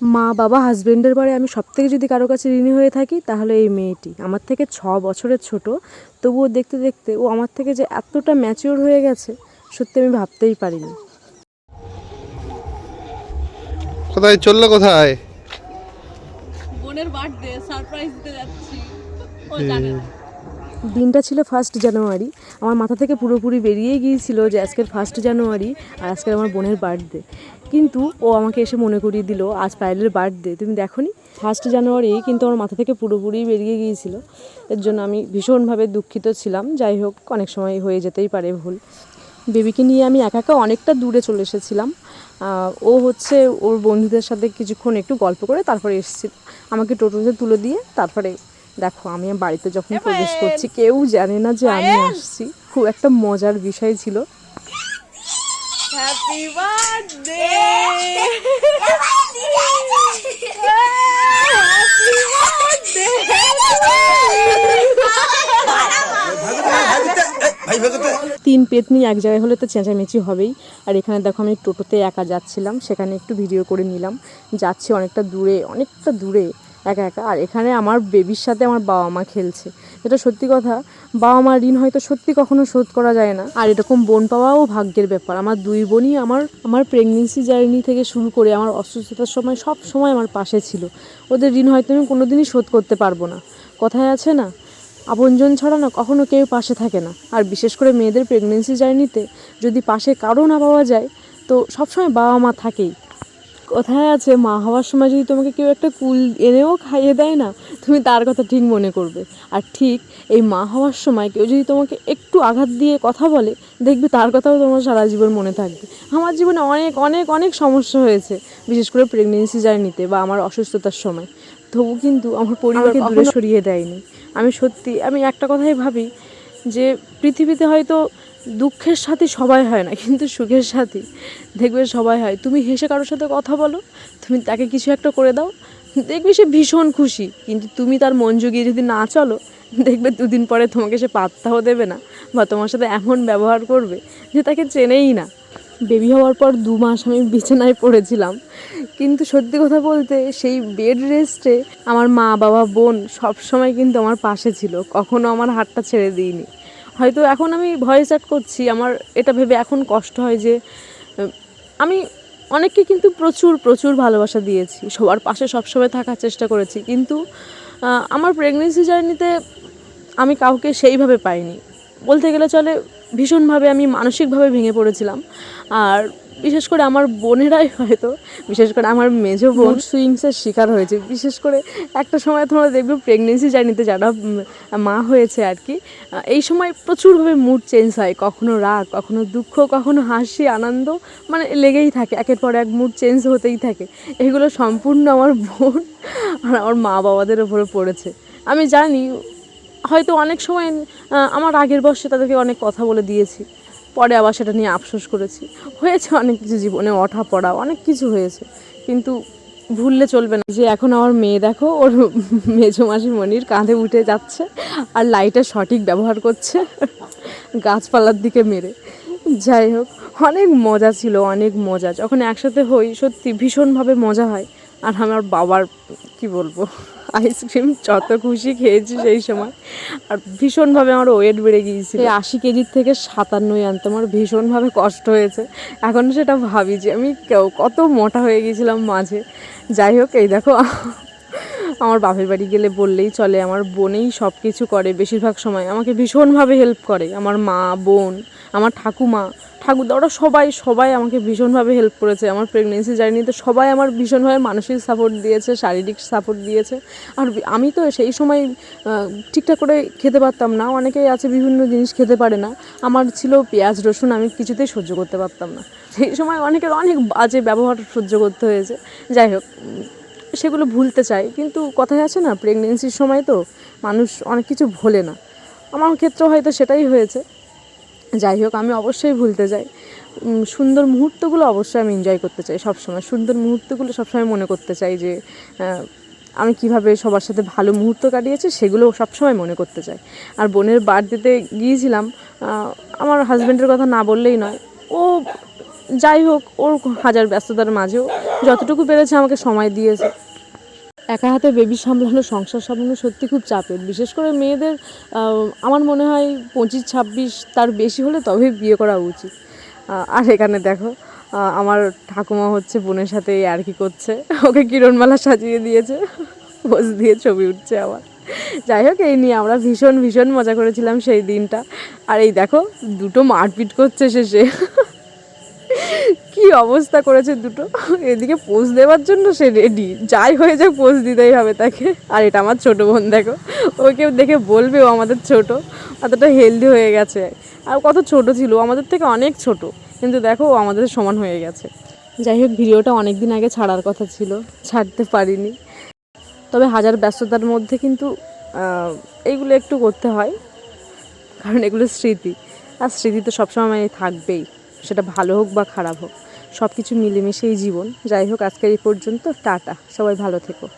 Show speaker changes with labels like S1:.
S1: মা বাবা হাজবেন্ডের বারে আমি সব থেকে যদি কারও কাছে ঋণী হয়ে থাকি তাহলে এই মেয়েটি। আমার থেকে ছ বছরের ছোট। তবুও দেখতে দেখতে ও আমার থেকে যে এতটা ম্যাচিওর হয়ে গেছে সত্যি আমি ভাবতেই পারিনি।
S2: কোথায়? চলল কোথায়?
S3: বোনের বার্থডে সারপ্রাইজ দিতে যাচ্ছি। ও জানে না।
S1: দিনটা ছিল ফার্স্ট জানুয়ারি আমার মাথা থেকে পুরোপুরি বেরিয়ে গিয়েছিল যে আজকের ফার্স্ট জানুয়ারি আর আজকের আমার বোনের বার্থডে কিন্তু ও আমাকে এসে মনে করিয়ে দিল আজ পায়েলের বার্থডে তুমি দেখো নি ফার্স্ট জানুয়ারি কিন্তু আমার মাথা থেকে পুরোপুরি বেরিয়ে গিয়েছিল। এর জন্য আমি ভীষণভাবে দুঃখিত ছিলাম। যাই হোক অনেক সময় হয়ে যেতেই পারে ভুল। বেবিকে নিয়ে আমি একা একা অনেকটা দূরে চলে এসেছিলাম। ও হচ্ছে ওর বন্ধুদের সাথে কিছুক্ষণ একটু গল্প করে তারপরে এসেছিল আমাকে টোটোতে তুলে দিয়ে তারপরে দেখো আমি আমার বাড়িতে যখন প্রবেশ করছি কেউ জানে না যে আমি আসছি। খুব একটা মজার বিষয় ছিল।
S3: হ্যাপি বার্থডে
S1: তিন পেতনি এক জায়গায় হলে তো চেঁচামেচি হবেই। আর এখানে দেখো আমি টোটোতে একা যাচ্ছিলাম, সেখানে একটু ভিডিও করে নিলাম। যাচ্ছি অনেকটা দূরে অনেকটা দূরে। একা একা। আর এখানে আমার বেবির সাথে আমার বাবা মা খেলছে। যেটা সত্যি কথা। বাবা মার ঋণ হয়তো সত্যি কখনো শোধ করা যায় না। আর এরকম বোন পাওয়াও ভাগ্যের ব্যাপার। আমার দুই বোনই আমার আমার প্রেগনেন্সি জার্নি থেকে শুরু করে আমার অসুস্থতার সময় সব সময় আমার পাশে ছিল। ওদের ঋণ হয়তো আমি কোনো দিনই শোধ করতে পারব না। কথায় আছে না, আপনজন ছাড়া না কখনো কেউ পাশে থাকে না। আর বিশেষ করে মেয়েদের প্রেগনেন্সি জার্নিতে যদি পাশে কারও না পাওয়া যায়, তো সবসময় বাবা মা থাকেই। কোথায় আছে মা হওয়ার সময় যদি তোমাকে কেউ একটা কুল এনেও খাইয়ে দেয় না তুমি তার কথা ঠিক মনে করবে। আর ঠিক এই মা হওয়ার সময় কেউ যদি তোমাকে একটু আঘাত দিয়ে কথা বলে দেখবে তার কথাও তোমার সারা জীবন মনে থাকবে। আমার জীবনে অনেক অনেক অনেক সমস্যা হয়েছে বিশেষ করে প্রেগনেন্সি জার্নিতে বা আমার অসুস্থতার সময়। তবু কিন্তু আমার পরিবারকে দূরে সরিয়ে দেয়নি। আমি সত্যি আমি একটা কথাই ভাবি যে পৃথিবীতে হয়তো দুঃখের সাথে সবাই হয় না, কিন্তু সুখের সাথে দেখবে সবাই হয়। তুমি হেসে কারোর সাথে কথা বলো, তুমি তাকে কিছু একটা করে দাও, দেখবে সে ভীষণ খুশি। কিন্তু তুমি তার মন জুগিয়ে যদি না চলো, দেখবে দুদিন পরে তোমাকে সে পাত্তাও দেবে না বা তোমার সাথে এমন ব্যবহার করবে যে তাকে চেনেই না। বেবি হওয়ার পর দু মাস আমি বিছানায় পড়েছিলাম। কিন্তু সত্যি কথা বলতে সেই বেড রেস্টে আমার মা, বাবা, বোন সবসময় কিন্তু আমার পাশে ছিল। কখনো আমার হাতটা ছেড়ে দিইনি। হয়তো এখন আমি ভয়েস অ্যাড করছি, আমার এটা ভেবে এখন কষ্ট হয় যে আমি অনেককে কিন্তু প্রচুর প্রচুর ভালোবাসা দিয়েছি, সবার পাশে সবসময় থাকার চেষ্টা করেছি, কিন্তু আমার প্রেগনেন্সি জার্নিতে আমি কাউকে সেইভাবে পাইনি। বলতে গেলে চলে, ভীষণভাবে আমি মানসিকভাবে ভেঙে পড়েছিলাম, আর বিশেষ করে আমার বোনেরাই হয়তো বিশেষ করে আমার মেজো বোন সুইংসের শিকার হয়েছে। বিশেষ করে একটা সময় তোমরা দেখবে প্রেগনেন্সি জার্নিতে যারা মা হয়েছে আর কি এই সময় প্রচুরভাবে মুড চেঞ্জ হয়। কখনো রাগ কখনো দুঃখ কখনো হাসি আনন্দ মানে লেগেই থাকে। একের পর এক মুড চেঞ্জ হতেই থাকে। এগুলো সম্পূর্ণ আমার বোন আর আমার মা বাবাদের ওপরে পড়েছে। আমি জানি হয়তো অনেক সময় আমার আগের বর্ষে তাদেরকে অনেক কথা বলে দিয়েছি। পরে আবার সেটা নিয়ে আফসোস করেছি। হয়েছে অনেক কিছু জীবনে, ওঠা পড়া, অনেক কিছু হয়েছে। কিন্তু ভুললে চলবে না। যে এখন আমার মেয়ে দেখো, ওর মেজো মাসি মনির কাঁধে উঠে যাচ্ছে আর লাইটের সঠিক ব্যবহার করছে, গাছপালার দিকে মেরে। যাই হোক, অনেক মজা ছিল, অনেক মজা। যখন একসাথে হই, সত্যি ভীষণভাবে মজা হয়। আর আমার বাবার, কি বলব আইসক্রিম যত খুশি খেয়েছি সেই সময়। আর ভীষণভাবে আমার ওয়েট বেড়ে গিয়েছিল। আশি কেজির থেকে সাতান্নই আনতে আমার ভীষণভাবে কষ্ট হয়েছে। এখন সেটা ভাবি যে আমি কত মোটা হয়ে গিয়েছিলাম মাঝে। যাই হোক, এই দেখো, আমার বাপের বাড়ি গেলে বললেই চলে, আমার বোনেই সব কিছু করে বেশিরভাগ সময়। আমাকে ভীষণভাবে হেল্প করে। আমার মা, বোন, আমার ঠাকুমা ঠাকুরদা ওরা সবাই সবাই আমাকে ভীষণভাবে হেল্প করেছে আমার প্রেগনেন্সি জার্নিতে সবাই আমার ভীষণভাবে মানসিক সাপোর্ট দিয়েছে, শারীরিক সাপোর্ট দিয়েছে। আর আমি তো সেই সময় ঠিকঠাক করে খেতে পারতাম না। অনেকেই আছে বিভিন্ন জিনিস খেতে পারে না। আমার ছিল পেঁয়াজ, রসুন, আমি কিছুতেই সহ্য করতে পারতাম না। সেই সময় অনেকের অনেক বাজে ব্যবহার সহ্য করতে হয়েছে। যাই হোক, সেগুলো ভুলতে চাই। কিন্তু কথায় আছে না প্রেগনেন্সির সময় তো মানুষ অনেক কিছু ভোলে না। আমার ক্ষেত্রে হয়তো সেটাই হয়েছে। যাই হোক, আমি অবশ্যই ভুলতে চাই সুন্দর মুহূর্তগুলো অবশ্যই আমি এনজয় করতে চাই সবসময়। সুন্দর মুহূর্তগুলো সবসময় মনে করতে চাই যে আমি কীভাবে সবার সাথে ভালো মুহূর্ত কাটিয়েছি সেগুলো সবসময় মনে করতে চাই। আর বোনের বার্থডেতে গিয়েছিলাম আমার হাজব্যান্ডের কথা না বললেই নয়। ও যাই হোক, ওর হাজার ব্যস্ততার মাঝেও যতটুকু পেরেছে আমাকে সময় দিয়েছে। একা হাতে বেবি সামলানো, সংসার সামলানো সত্যি খুব চাপের। বিশেষ করে মেয়েদের আমার মনে হয় পঁচিশ, ছাব্বিশ তার বেশি হলে তবেই বিয়ে করা উচিত। আর এখানে দেখো আমার ঠাকুমা হচ্ছে বোনের সাথে আর কি করছে। ওকে কিরণমালা সাজিয়ে দিয়েছে, পোজ দিয়ে ছবি উঠছে আবার যাই হোক, এই নিয়ে আমরা ভীষণ ভীষণ মজা করেছিলাম সেই দিনটা। আর এই দেখো, দুটো মারপিট করছে শেষে। কি অবস্থা করেছে দুটো? এদিকে পোজ দেওয়ার জন্য সে রেডি যাই হয়ে যাক পোজ দিতেই হবে তাকে। আর এটা আমার ছোট বোন দেখো। ওকে দেখে বলবে ও আমাদের ছোট। অতটা হেলদি হয়ে গেছে। আর কত ছোট ছিল আমাদের থেকে অনেক ছোট। কিন্তু দেখো ও আমাদের সমান হয়ে গেছে। যাই হোক ভিডিওটা অনেক দিন আগে ছাড়ার কথা ছিল। ছাড়তে পারিনি। তবে হাজার ব্যস্ততার মধ্যে কিন্তু আহ, এইগুলো একটু করতে হয়। কারণ এগুলো স্মৃতি। আর স্মৃতি তো সবসময় থাকবেই। সেটা ভালো হোক বা খারাপ হোক সব কিছু মিলেমিশেই জীবন। যাই হোক, আজকের এই পর্যন্ত, টাটা। সবাই ভালো থেকো।